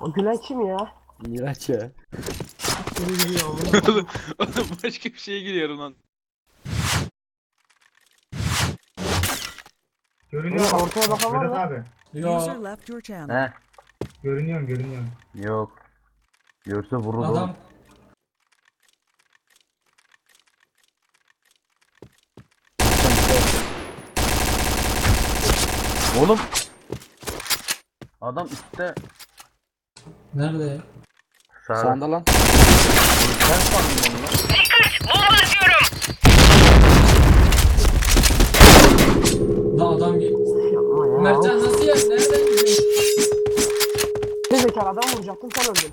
O gülen kim ya? Miraç ya. Oğlum, oğlum başka bir şeye gülüyorum lan. Görünüyor Oğlum, ortaya bakan var Vedat mı? abi. User Yo left your channel. He. Görünüyorum görünüyorum. Yok. Görse vurur adam oğlum. Oğlum. Adam üstte nerede ya? sağda. Sağında lan. Sen sandın onu lan. Lan adam gel. Yapma ya. Mertcan nasıl ya? Nereden gidiyorsun? Ne zekalı adam vuracaktın sen öldün.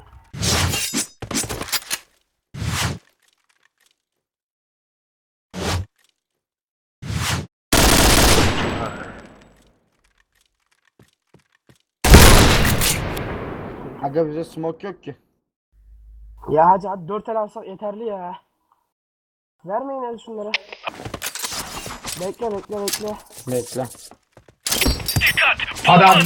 Aga bize smoke yok ki. Ya hadi hadi 4 el alsak yeterli ya. Vermeyin el şunlara. Bekle bekle bekle. Bekle. Hadi abi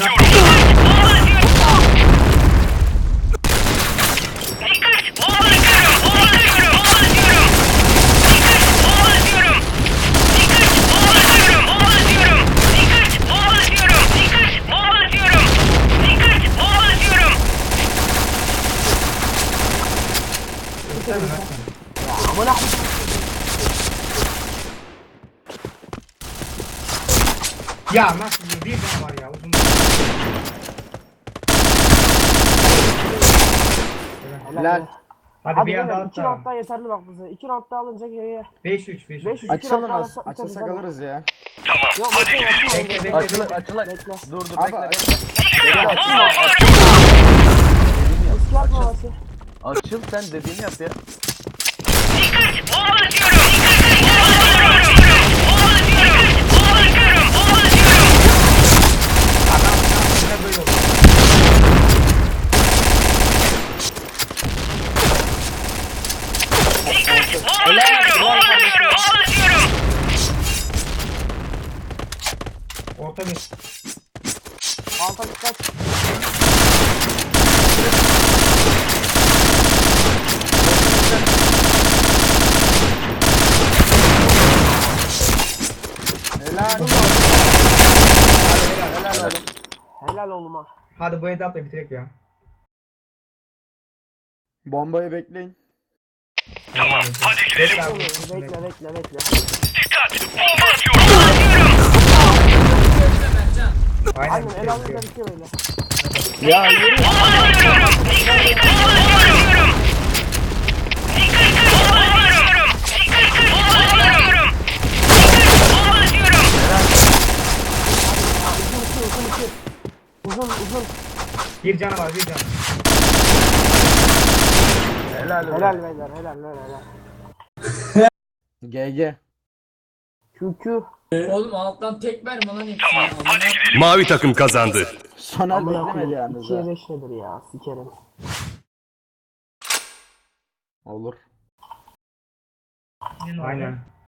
Amına Ya nasıl bir bir tane var ya uzun. Helal. Hadi, Hadi bir beyler daha 2 at round'dan yeterli bak bize. 2 round'da alınca geriye. 5 3 5 5 3 Açalım az. Açılsak alırız ya. Yok bekle bekle. Açıl açıl. Dur dur bekle bekle. Açıl sen dediğini yap ya. Orta bir. Alta dikkat. Helal. Helal helal. Helal oğluma. Hadi bu etapla bitirek ya. Bombayı bekleyin. Tamam hadi gidelim. Bekle bekle bekle. Mertcan. Aynen Aynen el bitirelim, alınca bitirelim. bitiyor böyle. Ya yürü. Uzun uzun. Bir canı var bir canı. Helal olsun. Helal beyler helal helal helal. GG. Kükü. Oğlum alttan tek verme lan hepsini. Tamam Mavi takım kazandı. Soner beklemedi yalnız ha. 2'ye 5 nedir ya sikerim. Olur. Aynen.